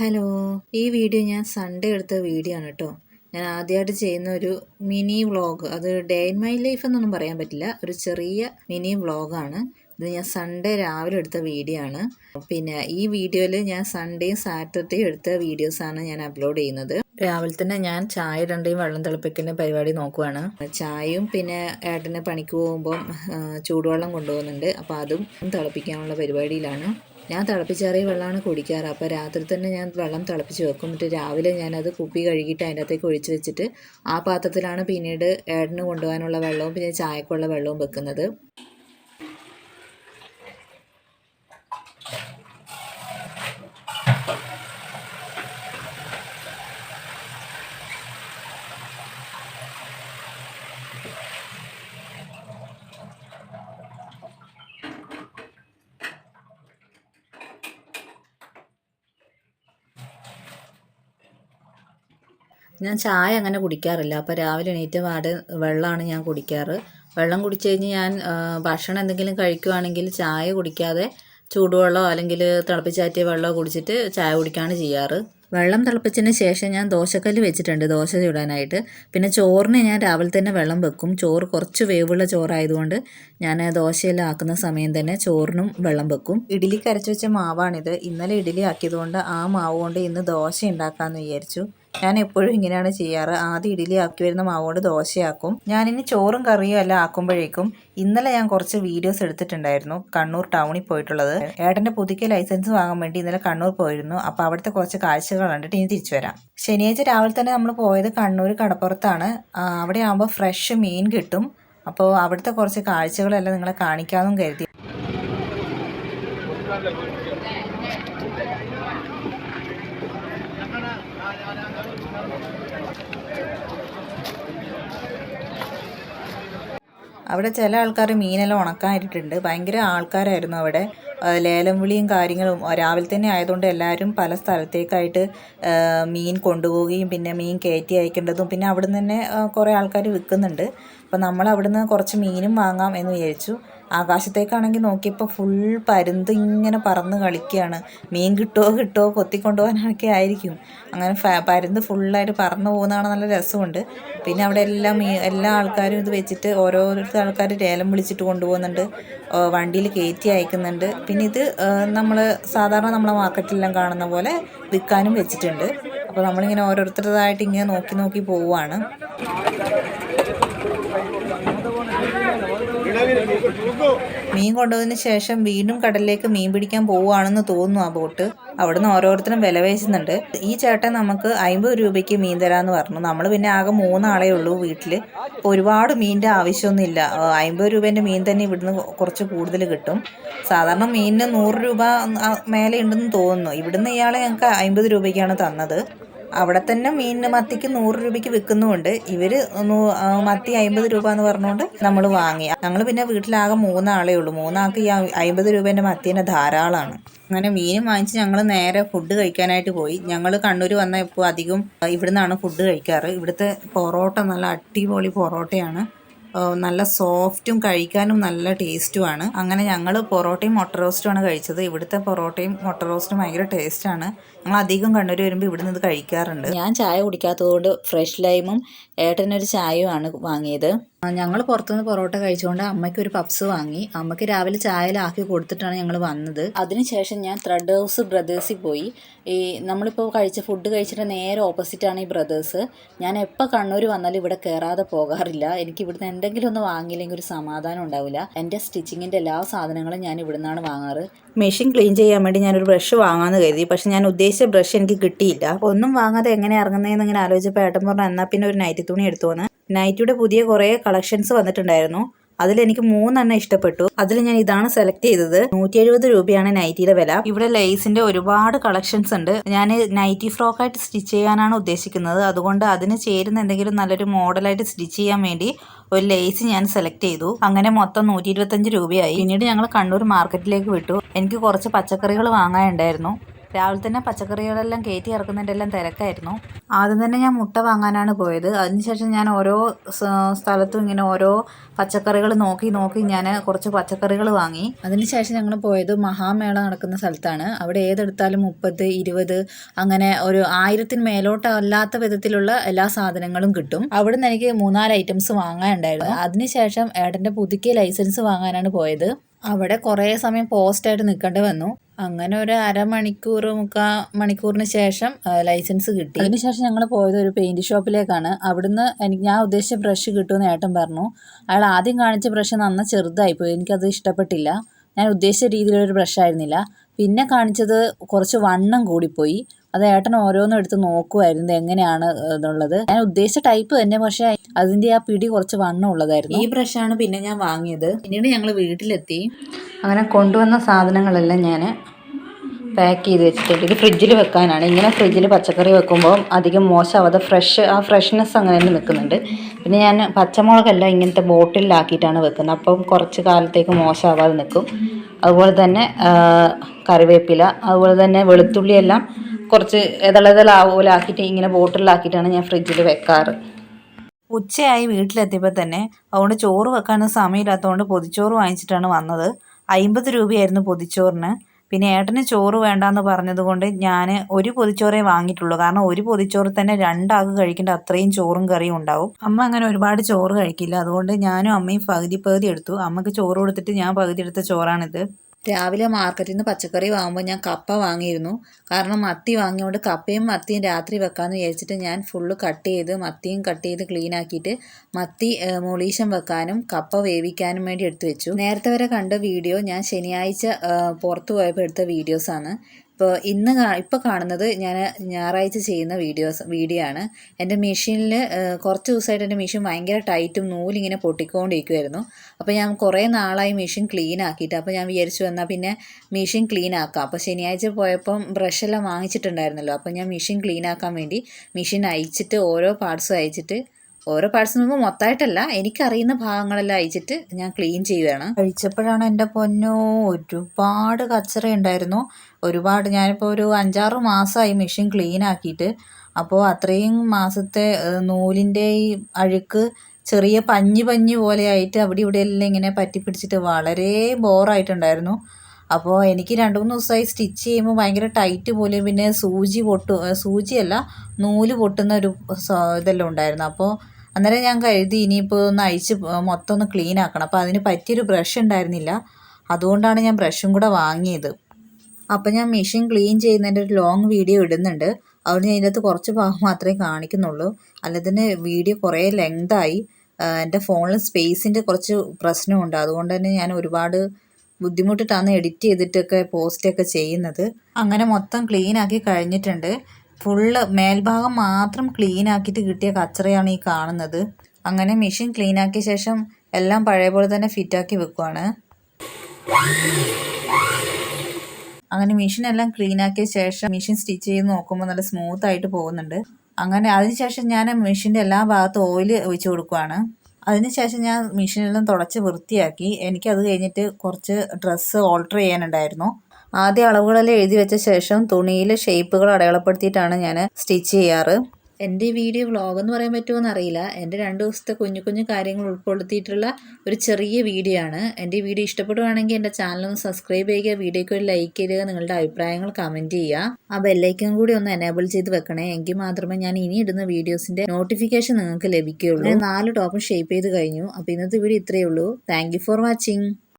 Hello ഈ video ഞാൻ Sunday എടുത്ത വീഡിയോ ആണ് കേട്ടോ ഞാൻ ആദ്യമായിട്ട് ചെയ്യുന്ന ഒരു മിനി വ്ളോഗ് അത് ഡേ ഇൻ മൈ ലൈഫ് എന്നൊന്നും പറയാൻ പറ്റില്ല ഒരു ചെറിയ മിനി വ്ളോഗാണ് ഇത് ഞാൻ സൺഡേ രാവിലെ എടുത്ത വീഡിയോ ആണ്. പിന്നെ ഈ വീഡിയോയിൽ ഞാൻ സൺഡേയും സാറ്റർഡേയും എടുത്ത വീഡിയോസാണ് ഞാൻ അപ്ലോഡ് ചെയ്യുന്നത്. രാവിലെ തന്നെ ഞാൻ ചായ രണ്ടേയും വെള്ളം തിളപ്പിക്കുന്ന പരിപാടി നോക്കുവാണ്. ചായയും പിന്നെ ഏട്ടന് പണിക്ക് പോകുമ്പം ചൂടുവെള്ളം കൊണ്ടുപോകുന്നുണ്ട്. അപ്പോൾ അതും തിളപ്പിക്കാനുള്ള പരിപാടിയിലാണ്. ഞാൻ തിളപ്പിച്ചാറിയ വെള്ളമാണ് കുടിക്കാറ്. അപ്പോൾ രാത്രി തന്നെ ഞാൻ വെള്ളം തിളപ്പിച്ച് വെക്കും. എന്നിട്ട് രാവിലെ ഞാനത് കുപ്പി കഴുകിയിട്ട് അതിന്റെ അകത്തേക്ക് ഒഴിച്ച് വെച്ചിട്ട് ആ പാത്രത്തിലാണ് പിന്നീട് ഏട്ടന് കൊണ്ടുപോകാനുള്ള വെള്ളവും പിന്നെ ചായക്കുള്ള വെള്ളവും വെക്കുന്നത്. ഞാൻ ചായ അങ്ങനെ കുടിക്കാറില്ല. അപ്പോൾ രാവിലെ എണീറ്റ് പാട് വെള്ളമാണ് ഞാൻ കുടിക്കാറ്. വെള്ളം കുടിച്ച് കഴിഞ്ഞ് ഞാൻ ഭക്ഷണം എന്തെങ്കിലും കഴിക്കുവാണെങ്കിൽ ചായ കുടിക്കാതെ ചൂടുവെള്ളമോ അല്ലെങ്കിൽ തിളപ്പിച്ചാറ്റിയ വെള്ളമോ കുടിച്ചിട്ട് ചായ കുടിക്കുകയാണ് ചെയ്യാറ്. വെള്ളം തിളപ്പിച്ചതിന് ശേഷം ഞാൻ ദോശക്കല്ല് വെച്ചിട്ടുണ്ട് ദോശ ചുടാനായിട്ട്. പിന്നെ ചോറിന് ഞാൻ രാവിലെ തന്നെ വെള്ളം വെക്കും. ചോറ് കുറച്ച് വേവുള്ള ചോറായതുകൊണ്ട് ഞാൻ ദോശയെല്ലാം ആക്കുന്ന സമയം തന്നെ ചോറിനും വെള്ളം വെക്കും. ഇഡ്ഡലിക്ക് അരച്ച് വെച്ച മാവാണിത്. ഇന്നലെ ഇഡ്ഡലി ആക്കിയതുകൊണ്ട് ആ മാവ് കൊണ്ട് ഇന്ന് ദോശ ഉണ്ടാക്കാമെന്ന് വിചാരിച്ചു. ഞാൻ എപ്പോഴും ഇങ്ങനെയാണ് ചെയ്യാറ്. ആദ്യം ഇഡ്ഡലി ആക്കി വരുന്ന മാവോട് ദോശയാക്കും. ഞാനിനി ചോറും കറിയും എല്ലാം ആക്കുമ്പോഴേക്കും ഇന്നലെ ഞാൻ കുറച്ച് വീഡിയോസ് എടുത്തിട്ടുണ്ടായിരുന്നു. കണ്ണൂർ ടൗണിൽ പോയിട്ടുള്ളത്. ഏട്ടന്റെ പുതുക്കിയ ലൈസൻസ് വാങ്ങാൻ വേണ്ടി ഇന്നലെ കണ്ണൂർ പോയിരുന്നു. അപ്പോൾ അവിടുത്തെ കുറച്ച് കാഴ്ചകൾ കണ്ടിട്ട് ഇനി തിരിച്ചു വരാം. ശനിയാഴ്ച രാവിലെ തന്നെ നമ്മൾ പോയത് കണ്ണൂർ കടപ്പുറത്താണ്. അവിടെ ആകുമ്പോൾ ഫ്രഷ് മീൻ കിട്ടും. അപ്പോൾ അവിടുത്തെ കുറച്ച് കാഴ്ചകളെല്ലാം നിങ്ങളെ കാണിക്കാമെന്നും കരുതി. അവിടെ ചില ആൾക്കാർ മീനെല്ലാം ഉണക്കാനിട്ടിട്ടുണ്ട് ഭയങ്കര ആൾക്കാരായിരുന്നു അവിടെ. ലേലം വിളിയും കാര്യങ്ങളും രാവിലെ തന്നെ ആയതുകൊണ്ട് എല്ലാവരും പല സ്ഥലത്തേക്കായിട്ട് മീൻ കൊണ്ടുപോവുകയും പിന്നെ മീൻ കയറ്റി അയക്കേണ്ടതും പിന്നെ അവിടെ നിന്ന് തന്നെ കുറേ ആൾക്കാർ വിൽക്കുന്നുണ്ട്. അപ്പോൾ നമ്മൾ അവിടുന്ന് കുറച്ച് മീനും വാങ്ങാം എന്ന് വിചാരിച്ചു. ആകാശത്തേക്കാണെങ്കിൽ നോക്കിയപ്പോൾ ഫുൾ പരുന്ത് ഇങ്ങനെ പറന്ന് കളിക്കുകയാണ്. മീൻ കിട്ടുമോ കിട്ടുമോ കൊത്തിക്കൊണ്ടുപോകാനൊക്കെ ആയിരിക്കും. അങ്ങനെ പരുന്ത് ഫുള്ളായിട്ട് പറന്നു പോകുന്നതാണ് നല്ല രസമുണ്ട്. പിന്നെ അവിടെ എല്ലാം മീ എല്ലാ ആൾക്കാരും ഇത് വെച്ചിട്ട് ഓരോരുത്തർ ആൾക്കാർ ലേലം വിളിച്ചിട്ട് കൊണ്ടുപോകുന്നുണ്ട്. വണ്ടിയിൽ കയറ്റി അയക്കുന്നുണ്ട്. പിന്നെ ഇത് നമ്മൾ സാധാരണ നമ്മളെ മാർക്കറ്റിലെല്ലാം കാണുന്ന പോലെ വിൽക്കാനും വെച്ചിട്ടുണ്ട്. അപ്പോൾ നമ്മളിങ്ങനെ ഓരോരുത്തരുടേതായിട്ട് ഇങ്ങനെ നോക്കി നോക്കി പോവുകയാണ് മീൻ കൊണ്ടുപോയതിന് ശേഷം വീണ്ടും കടലിലേക്ക് മീൻ പിടിക്കാൻ പോവുകയാണെന്ന് തോന്നുന്നു ആ ബോട്ട്. അവിടുന്ന് ഓരോരുത്തരും വില പേശുന്നുണ്ട്. ഈ ചേട്ടൻ നമുക്ക് അമ്പത് രൂപയ്ക്ക് മീൻ തരാമെന്ന് പറഞ്ഞു. നമ്മൾ പിന്നെ ആകെ മൂന്നാളേ ഉള്ളൂ വീട്ടിൽ ഒരുപാട് മീനിന്റെ ആവശ്യമൊന്നുമില്ല. അമ്പത് രൂപേന്റെ മീൻ തന്നെ ഇവിടുന്ന് കുറച്ച് കൂടുതൽ കിട്ടും. സാധാരണ മീനിന് നൂറ് രൂപ മേലെ ഉണ്ടെന്ന് തോന്നുന്നു. ഇവിടുന്ന് ഇയാളെ ഞങ്ങൾക്ക് അമ്പത് രൂപയ്ക്കാണ് തന്നത്. അവിടെ തന്നെ മീനിന് മത്തിക്ക് നൂറ് രൂപയ്ക്ക് വിൽക്കുന്നുമുണ്ട്. ഇവർ മത്തി അമ്പത് രൂപ എന്ന് പറഞ്ഞുകൊണ്ട് നമ്മൾ വാങ്ങി. ഞങ്ങൾ പിന്നെ വീട്ടിലാകെ മൂന്നാളേ ഉള്ളൂ. മൂന്നാൾക്ക് ഈ അമ്പത് രൂപേന്റെ മത്തീന്റെ ധാരാളമാണ് അങ്ങനെ മീനും വാങ്ങിച്ച് ഞങ്ങൾ നേരെ ഫുഡ് കഴിക്കാനായിട്ട് പോയി. ഞങ്ങൾ കണ്ണൂർ വന്ന ഇപ്പോൾ അധികം ഇവിടുന്നാണ് ഫുഡ് കഴിക്കാറ്. ഇവിടുത്തെ പൊറോട്ട നല്ല അടിപൊളി പൊറോട്ടയാണ്. നല്ല സോഫ്റ്റും കഴിക്കാനും നല്ല ടേസ്റ്റുമാണ്. അങ്ങനെ ഞങ്ങൾ പൊറോട്ടയും മുട്ട റോസ്റ്റുമാണ് കഴിച്ചത്. ഇവിടുത്തെ പൊറോട്ടയും മുട്ട റോസ്റ്റും ഭയങ്കര ടേസ്റ്റാണ്. ഞങ്ങൾ അധികം കണ്ണൂർ വരുമ്പോൾ ഇവിടുന്ന് ഇത് കഴിക്കാറുണ്ട്. ഞാൻ ചായ കുടിക്കാത്തതുകൊണ്ട് ഫ്രഷ് ലൈമും ഏട്ടനൊരു ചായയുമാണ് വാങ്ങിയത്. ഞങ്ങൾ പുറത്തുനിന്ന് പൊറോട്ട കഴിച്ചുകൊണ്ട് അമ്മയ്ക്ക് ഒരു പപ്സ് വാങ്ങി. അമ്മയ്ക്ക് രാവിലെ ചായയിലാക്കി കൊടുത്തിട്ടാണ് ഞങ്ങൾ വന്നത്. അതിനുശേഷം ഞാൻ ത്രെഡ് ഹൗസ് ബ്രദേഴ്സിൽ പോയി. ഈ നമ്മളിപ്പോൾ കഴിച്ച ഫുഡ് കഴിച്ചിട്ട് നേരെ ഓപ്പോസിറ്റാണ് ഈ ബ്രദേഴ്സ്. ഞാൻ എപ്പോൾ കണ്ണൂർ വന്നാലും ഇവിടെ കയറാതെ പോകാറില്ല. എനിക്ക് ഇവിടുന്ന് എന്തെങ്കിലും ഒന്ന് വാങ്ങിയില്ലെങ്കിൽ ഒരു സമാധാനം ഉണ്ടാവില്ല എന്റെ സ്റ്റിച്ചിങ്ങിന്റെ എല്ലാ സാധനങ്ങളും ഞാൻ ഇവിടുന്നാണ് വാങ്ങാറ്. മെഷീൻ ക്ലീൻ ചെയ്യാൻ വേണ്ടി ഞാനൊരു ബ്രഷ് വാങ്ങാമെന്ന് കരുതി. പക്ഷെ ഞാൻ ഉദ്ദേശിച്ച ബ്രഷ് എനിക്ക് കിട്ടിയില്ല. ഒന്നും വാങ്ങാതെ എങ്ങനെ ഇറങ്ങുന്നതെന്ന് ഇങ്ങനെ ആലോചിച്ചപ്പോൾ ഏട്ടൻ പറഞ്ഞു എന്നാൽ പിന്നെ ഒരു നൈറ്റി തുണി എടുത്തു വന്ന് നൈറ്റിയുടെ പുതിയ കുറേ കളക്ഷൻസ് വന്നിട്ടുണ്ടായിരുന്നു. അതിൽ എനിക്ക് മൂന്നെണ്ണം ഇഷ്ടപ്പെട്ടു. അതിൽ ഞാൻ ഇതാണ് സെലക്ട് ചെയ്തത്. നൂറ്റി എഴുപത് രൂപയാണ് നൈറ്റിയുടെ വില. ഇവിടെ ലേസിന്റെ ഒരുപാട് കളക്ഷൻസ് ഉണ്ട്. ഞാൻ നൈറ്റി ഫ്രോക്കായിട്ട് സ്റ്റിച്ച് ചെയ്യാനാണ് ഉദ്ദേശിക്കുന്നത്. അതുകൊണ്ട് അതിന് ചേരുന്ന എന്തെങ്കിലും നല്ലൊരു മോഡലായിട്ട് സ്റ്റിച്ച് ചെയ്യാൻ വേണ്ടി ഒരു ലേസ് ഞാൻ സെലക്ട് ചെയ്തു. അങ്ങനെ മൊത്തം നൂറ്റി ഇരുപത്തഞ്ച് രൂപയായി. പിന്നീട് ഞങ്ങൾ കണ്ണൂർ മാർക്കറ്റിലേക്ക് വിട്ടു. എനിക്ക് കുറച്ച് പച്ചക്കറികൾ വാങ്ങാനുണ്ടായിരുന്നു. രാവിലെ തന്നെ പച്ചക്കറികളെല്ലാം കയറ്റി ഇറക്കുന്നതിന്റെ എല്ലാം തിരക്കായിരുന്നു. ആദ്യം തന്നെ ഞാൻ മുട്ട വാങ്ങാനാണ് പോയത്. അതിനുശേഷം ഞാൻ ഓരോ സ്ഥലത്തും ഇങ്ങനെ ഓരോ പച്ചക്കറികൾ നോക്കി നോക്കി ഞാൻ കുറച്ച് പച്ചക്കറികൾ വാങ്ങി. അതിനുശേഷം ഞങ്ങൾ പോയത് മഹാമേള നടക്കുന്ന സ്ഥലത്താണ്. അവിടെ ഏതെടുത്താലും മുപ്പത് ഇരുപത് അങ്ങനെ ഒരു ആയിരത്തിന് മേലോട്ടല്ലാത്ത വിധത്തിലുള്ള എല്ലാ സാധനങ്ങളും കിട്ടും. അവിടെ നിന്ന് എനിക്ക് മൂന്നാൽ ഐറ്റംസ് വാങ്ങാനുണ്ടായിരുന്നു. അതിനുശേഷം ഏട്ടന്റെ പുതുക്കിയ ലൈസൻസ് വാങ്ങാനാണ് പോയത്. അവിടെ കുറേ സമയം പോസ്റ്റായിട്ട് നിൽക്കേണ്ടി വന്നു. അങ്ങനെ ഒരു അരമണിക്കൂർ മുക്കാ മണിക്കൂറിന് ശേഷം ലൈസൻസ് കിട്ടി. അതിനുശേഷം ഞങ്ങൾ പോയത് ഒരു പെയിന്റ് ഷോപ്പിലേക്കാണ്. അവിടുന്ന് എനിക്ക് ഞാൻ ഉദ്ദേശിച്ച ബ്രഷ് കിട്ടുമെന്ന് ഏട്ടൻ പറഞ്ഞു. അയാൾ ആദ്യം കാണിച്ച ബ്രഷ് നന്ന ചെറുതായിപ്പോയി എനിക്കത് ഇഷ്ടപ്പെട്ടില്ല. ഞാൻ ഉദ്ദേശിച്ച രീതിയിലൊരു ബ്രഷ് ആയിരുന്നില്ല. പിന്നെ കാണിച്ചത് കുറച്ച് വണ്ണം കൂടിപ്പോയി. അത് ഏട്ടൻ ഓരോന്നും എടുത്ത് നോക്കുമായിരുന്നു എങ്ങനെയാണ് എന്നുള്ളത്. ഞാൻ ഉദ്ദേശിച്ച ടൈപ്പ് തന്നെ പക്ഷെ അതിന്റെ ആ പിടി കുറച്ച് വണ്ണം ഉള്ളതായിരുന്നു. ഈ ആണ് പിന്നെ ഞാൻ വാങ്ങിയത്. പിന്നീട് ഞങ്ങൾ വീട്ടിലെത്തി. അങ്ങനെ കൊണ്ടുവന്ന സാധനങ്ങളെല്ലാം ഞാൻ പാക്ക് ചെയ്ത് വെച്ചിട്ടുണ്ട്. ഇത് ഫ്രിഡ്ജിൽ വെക്കാനാണ്. ഇങ്ങനെ ഫ്രിഡ്ജിൽ പച്ചക്കറി വെക്കുമ്പോൾ അധികം മോശമാവാതെ ഫ്രഷ് ആ ഫ്രഷ്നെസ് അങ്ങനെ തന്നെ നിൽക്കുന്നുണ്ട്. പിന്നെ ഞാൻ പച്ചമുളകെല്ലാം ഇങ്ങനത്തെ ബോട്ടിലാക്കിയിട്ടാണ് വെക്കുന്നത്. അപ്പം കുറച്ച് കാലത്തേക്ക് മോശമാവാതെ നിൽക്കും. അതുപോലെ തന്നെ കറിവേപ്പില അതുപോലെ തന്നെ വെളുത്തുള്ളിയെല്ലാം കുറച്ച് ഇതളതലാവൂലാക്കിയിട്ട് ഇങ്ങനെ ബോട്ടിലാക്കിയിട്ടാണ് ഞാൻ ഫ്രിഡ്ജിൽ വെക്കാറ്. ഉച്ചയായി വീട്ടിലെത്തിയപ്പോൾ തന്നെ അതുകൊണ്ട് ചോറ് വെക്കാനൊന്നും സമയമില്ലാത്തതുകൊണ്ട് പൊതിച്ചോറ് വാങ്ങിച്ചിട്ടാണ് വന്നത്. അമ്പത് രൂപയായിരുന്നു പൊതിച്ചോറിന്. പിന്നെ ഏട്ടന് ചോറ് വേണ്ടാന്ന് പറഞ്ഞതുകൊണ്ട് ഞാൻ ഒരു പൊതിച്ചോറേ വാങ്ങിയിട്ടുള്ളൂ. കാരണം ഒരു പൊതിച്ചോറ് തന്നെ രണ്ടാൾക്ക് കഴിക്കേണ്ട അത്രയും ചോറും കറിയും ഉണ്ടാവും. അമ്മ അങ്ങനെ ഒരുപാട് ചോറ് കഴിക്കില്ല. അതുകൊണ്ട് ഞാനും അമ്മയും പകുതി പകുതി എടുത്തു. അമ്മയ്ക്ക് ചോറ് കൊടുത്തിട്ട് ഞാൻ പകുതി എടുത്ത ചോറാണിത്. രാവിലെ മാർക്കറ്റിൽ നിന്ന് പച്ചക്കറി വാങ്ങുമ്പോൾ ഞാൻ കപ്പ വാങ്ങിയിരുന്നു. കാരണം മത്തി വാങ്ങിയോണ്ട് കപ്പയും മത്തിയും രാത്രി വെക്കാമെന്ന് വിചാരിച്ചിട്ട് ഞാൻ ഫുള്ള് കട്ട് ചെയ്ത് മത്തിയും കട്ട് ചെയ്ത് ക്ലീൻ ആക്കിയിട്ട് മത്തി മുളീശം വെക്കാനും കപ്പ വേവിക്കാനും വേണ്ടി എടുത്തു വെച്ചു. നേരത്തെ വരെ കണ്ട വീഡിയോ ഞാൻ ശനിയാഴ്ച പുറത്ത് പോയപ്പോൾ എടുത്ത വീഡിയോസാണ്. ഇപ്പോൾ ഇന്ന് ഇപ്പോൾ കാണുന്നത് ഞാൻ ഞായറാഴ്ച ചെയ്യുന്ന വീഡിയോസ് വീഡിയോ ആണ് എന്റെ മെഷീനിൽ കുറച്ച് ദിവസമായിട്ട് എന്റെ മെഷീൻ ഭയങ്കര ടൈറ്റും നൂലിങ്ങനെ പൊട്ടിക്കൊണ്ടിരിക്കുമായിരുന്നു അപ്പോൾ ഞാൻ കുറേ നാളായി മെഷീൻ ക്ലീൻ ആക്കിയിട്ട് അപ്പോൾ ഞാൻ വിചാരിച്ചു എന്നാൽ പിന്നെ മെഷീൻ ക്ലീൻ ആക്കാം അപ്പോൾ ശനിയാഴ്ച പോയപ്പം ബ്രഷെല്ലാം വാങ്ങിച്ചിട്ടുണ്ടായിരുന്നല്ലോ. അപ്പോൾ ഞാൻ മെഷീൻ ക്ലീൻ ആക്കാൻ വേണ്ടി മെഷീൻ അയച്ചിട്ട് ഓരോ പാർട്സും അയച്ചിട്ട് ഓരോ പാർട്സ് നോക്കുമ്പോൾ മൊത്തമായിട്ടല്ല എനിക്കറിയുന്ന ഭാഗങ്ങളെല്ലാം അയച്ചിട്ട് ഞാൻ ക്ലീൻ ചെയ്യുകയാണ് കഴിച്ചപ്പോഴാണ് എന്റെ പൊന്നു ഒരുപാട് കച്ചറ ഉണ്ടായിരുന്നു. ഒരുപാട് ഞാനിപ്പോൾ ഒരു അഞ്ചാറ് മാസമായി മെഷീൻ ക്ലീൻ ആക്കിയിട്ട്. അപ്പോൾ അത്രയും മാസത്തെ നൂലിന്റെ ഈ അഴുക്ക് ചെറിയ പഞ്ഞി പഞ്ഞി പോലെ ആയിട്ട് അവിടെ ഇവിടെ എല്ലാം ഇങ്ങനെ പറ്റിപ്പിടിച്ചിട്ട് വളരെ ബോറായിട്ടുണ്ടായിരുന്നു അപ്പോൾ എനിക്ക് രണ്ട് മൂന്ന് ദിവസമായി സ്റ്റിച്ച് ചെയ്യുമ്പോൾ ഭയങ്കര ടൈറ്റ് പോലെ പിന്നെ സൂചി പൊട്ടു സൂചിയല്ല നൂൽ പൊട്ടുന്ന ഒരു ഇതെല്ലാം ഉണ്ടായിരുന്നു. അപ്പോൾ അന്നേരം ഞാൻ കരുതി ഇനിയിപ്പോൾ ഒന്ന് അഴിച്ച് മൊത്തം ഒന്ന് ക്ലീൻ ആക്കണം. അപ്പോൾ അതിന് പറ്റിയൊരു ബ്രഷ് ഉണ്ടായിരുന്നില്ല. അതുകൊണ്ടാണ് ഞാൻ ബ്രഷും കൂടെ വാങ്ങിയത്. അപ്പോൾ ഞാൻ മെഷീൻ ക്ലീൻ ചെയ്യുന്നതിന്റെ ഒരു ലോങ് വീഡിയോ ഇടുന്നുണ്ട്. അതുകൊണ്ട് ഞാൻ ഇതിനകത്ത് കുറച്ച് ഭാഗം മാത്രമേ കാണിക്കുന്നുള്ളൂ. അല്ലാതെ വീഡിയോ കുറേ ലെങ്തായി എന്റെ ഫോണിൽ സ്പേസിന്റെ കുറച്ച് പ്രശ്നമുണ്ട്. അതുകൊണ്ട് തന്നെ ഞാൻ ഒരുപാട് ബുദ്ധിമുട്ടിട്ടാണ് എഡിറ്റ് ചെയ്തിട്ടൊക്കെ പോസ്റ്റൊക്കെ ചെയ്യുന്നത്. അങ്ങനെ മൊത്തം ക്ലീൻ ആക്കി കഴിഞ്ഞിട്ടുണ്ട്. ഫുള്ള് മേൽഭാഗം മാത്രം ക്ലീൻ ആക്കിയിട്ട് കിട്ടിയ കച്ചറയാണ് ഈ കാണുന്നത്. അങ്ങനെ മെഷീൻ ക്ലീൻ ആക്കിയ ശേഷം എല്ലാം പഴയ പോലെ തന്നെ ഫിറ്റാക്കി വെക്കുവാണ്. അങ്ങനെ മെഷീൻ എല്ലാം ക്ലീൻ ആക്കിയ ശേഷം മെഷീൻ സ്റ്റിച്ച് ചെയ്ത് നോക്കുമ്പോൾ നല്ല സ്മൂത്ത് ആയിട്ട് പോകുന്നുണ്ട്. അങ്ങനെ അതിനുശേഷം ഞാൻ മെഷീന്റെ എല്ലാ ഭാഗത്തും ഓയിൽ ഒഴിച്ചു കൊടുക്കുവാണ്. അതിനുശേഷം ഞാൻ മെഷീനെല്ലാം തുടച്ച് വൃത്തിയാക്കി. എനിക്കത് കഴിഞ്ഞിട്ട് കുറച്ച് ഡ്രസ്സ് ഓൾട്ടർ ചെയ്യാനുണ്ടായിരുന്നു. ആദ്യ അളവുകളെല്ലാം എഴുതി വെച്ച ശേഷം തുണിയിൽ ഷേപ്പുകൾ അടയാളപ്പെടുത്തിയിട്ടാണ് ഞാൻ സ്റ്റിച്ച് ചെയ്യാറ്. എന്റെ ഈ വീഡിയോ വ്ളോഗ് എന്ന് പറയാൻ പറ്റുമോ എന്നറിയില്ല എന്റെ രണ്ട് ദിവസത്തെ കുഞ്ഞു കുഞ്ഞു കാര്യങ്ങൾ ഉൾപ്പെടുത്തിയിട്ടുള്ള ഒരു ചെറിയ വീഡിയോ ആണ്. എന്റെ ഈ വീഡിയോ ഇഷ്ടപ്പെടുവാണെങ്കിൽ എന്റെ ചാനൽ ഒന്ന് സബ്സ്ക്രൈബ് ചെയ്യുക വീഡിയോയ്ക്ക് ഒരു ലൈക്ക് ചെയ്യുക നിങ്ങളുടെ അഭിപ്രായങ്ങൾ കമന്റ് ചെയ്യുക. ആ ബെല്ലൈക്കും കൂടി ഒന്ന് എനേബിൾ ചെയ്ത് വെക്കണേ. എങ്കിൽ മാത്രമേ ഞാൻ ഇനി ഇടുന്ന വീഡിയോസിന്റെ നോട്ടിഫിക്കേഷൻ നിങ്ങൾക്ക് ലഭിക്കുകയുള്ളൂ. നാല് ടോപ്പും ഷേപ്പ് ചെയ്ത് കഴിഞ്ഞു. അപ്പോൾ ഇന്നത്തെ വീഡിയോ ഇത്രയേ ഉള്ളൂ. Thank for watching